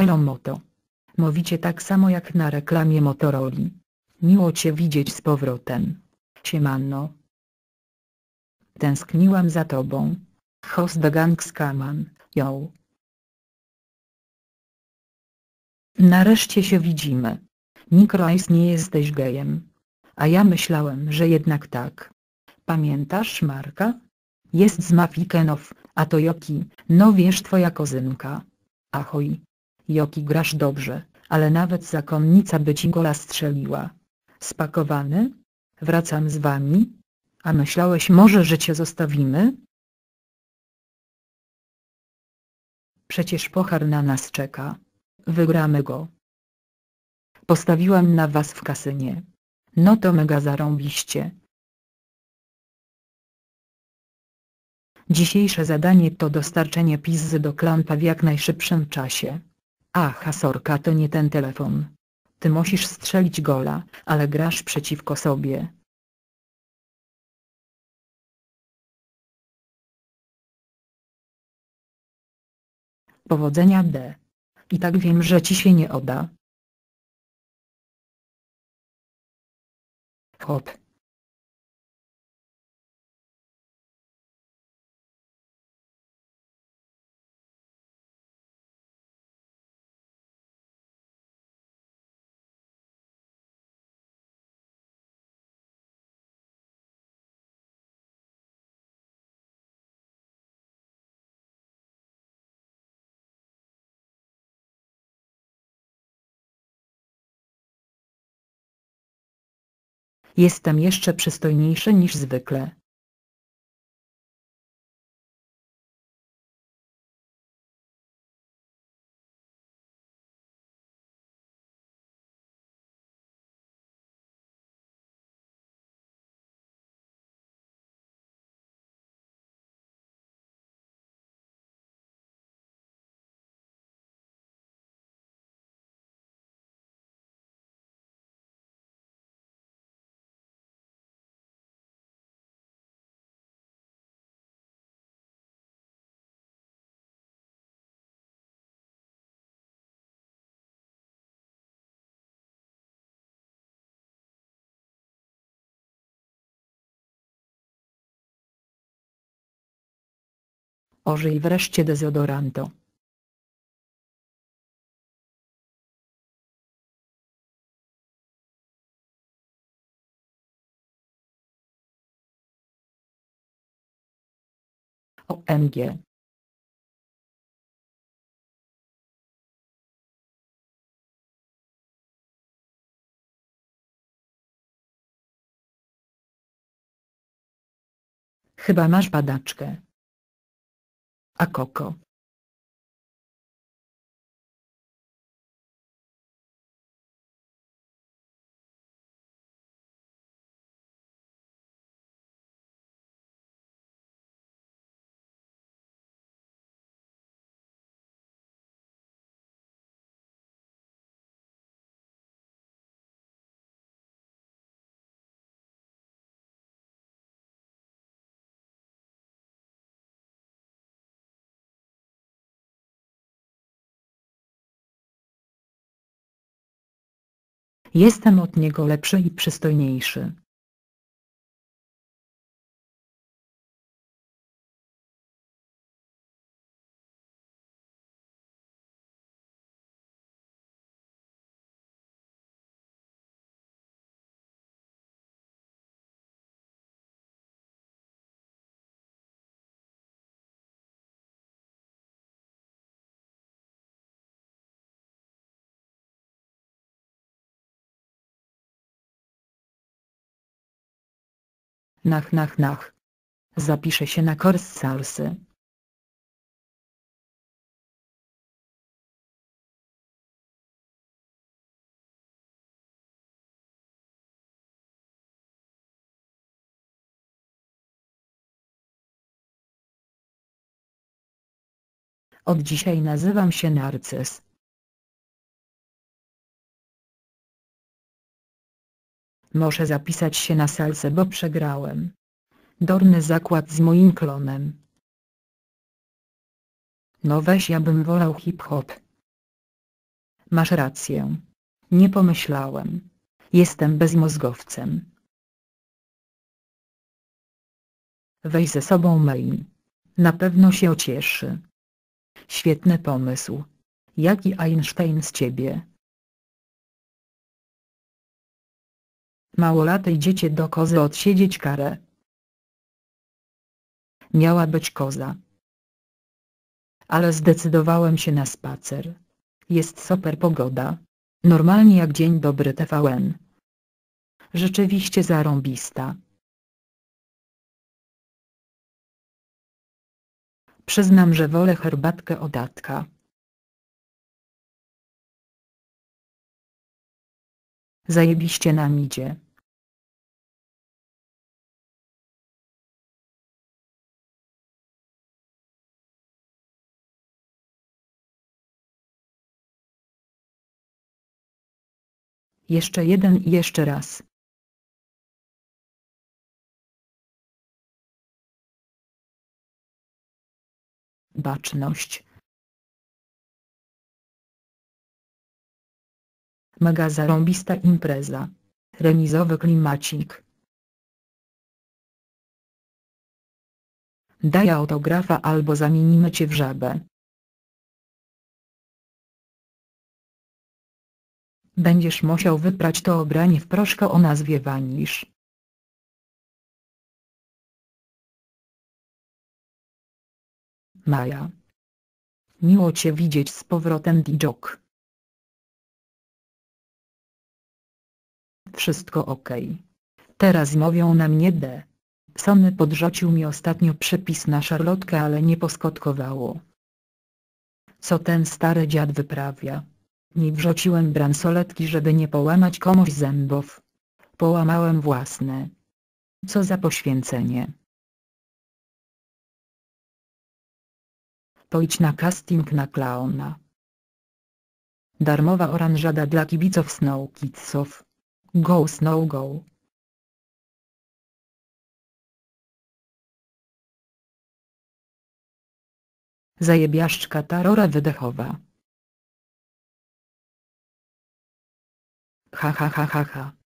Hello Moto. Mówicie tak samo jak na reklamie Motorola. Miło cię widzieć z powrotem. Siemano. Tęskniłam za tobą. Host the Gangskaman, yo. Nareszcie się widzimy. Mikroice nie jesteś gejem. A ja myślałem, że jednak tak. Pamiętasz Marka? Jest z Mafikenow, a to Joki, no wiesz twoja kozynka. Ahoj. Joki grasz dobrze, ale nawet zakonnica by ci gola strzeliła. Spakowany? Wracam z wami? A myślałeś może, że cię zostawimy? Przecież pochar na nas czeka. Wygramy go. Postawiłam na was w kasynie. No to mega zarąbiście. Dzisiejsze zadanie to dostarczenie pizzy do klampa w jak najszybszym czasie. Aha sorka to nie ten telefon. Ty musisz strzelić gola, ale grasz przeciwko sobie. Powodzenia D. I tak wiem, że ci się nie oda. Hop. Jestem jeszcze przystojniejszy niż zwykle. Ożyj wreszcie dezodoranto. OMG. Chyba masz badaczkę. A koko. Jestem od niego lepszy i przystojniejszy. Nach nach nach. Zapiszę się na kurs salsy. Od dzisiaj nazywam się Narcyz. Muszę zapisać się na salsę bo przegrałem. Dorny zakład z moim klonem. No weź ja bym wolał hip-hop. Masz rację. Nie pomyślałem. Jestem bezmozgowcem. Weź ze sobą main. Na pewno się ocieszy. Świetny pomysł. Jaki Einstein z ciebie? Małolate idziecie do kozy odsiedzieć karę. Miała być koza. Ale zdecydowałem się na spacer. Jest super pogoda. Normalnie jak dzień dobry TVN. Rzeczywiście zarąbista. Przyznam, że wolę herbatkę od Atka. Zajebiście nam idzie. Jeszcze jeden i jeszcze raz. Baczność. Mega zarąbista impreza. Remizowy klimacik. Daj autografa albo zamienimy cię w żabę. Będziesz musiał wyprać to obranie w proszkę o nazwie wanisz. Maja. Miło cię widzieć z powrotem Dijok. Wszystko ok. Teraz mówią na mnie D. Sony podrzucił mi ostatnio przepis na szarlotkę ale nie poskotkowało. Co ten stary dziad wyprawia? Nie wrzuciłem bransoletki żeby nie połamać komuś zębów. Połamałem własne. Co za poświęcenie. Pojdź na casting na klauna. Darmowa oranżada dla kibiców Snow Kidsów. Go Snow Go. Zajebiaszczka tarora wydechowa. Ha ha ha ha ha.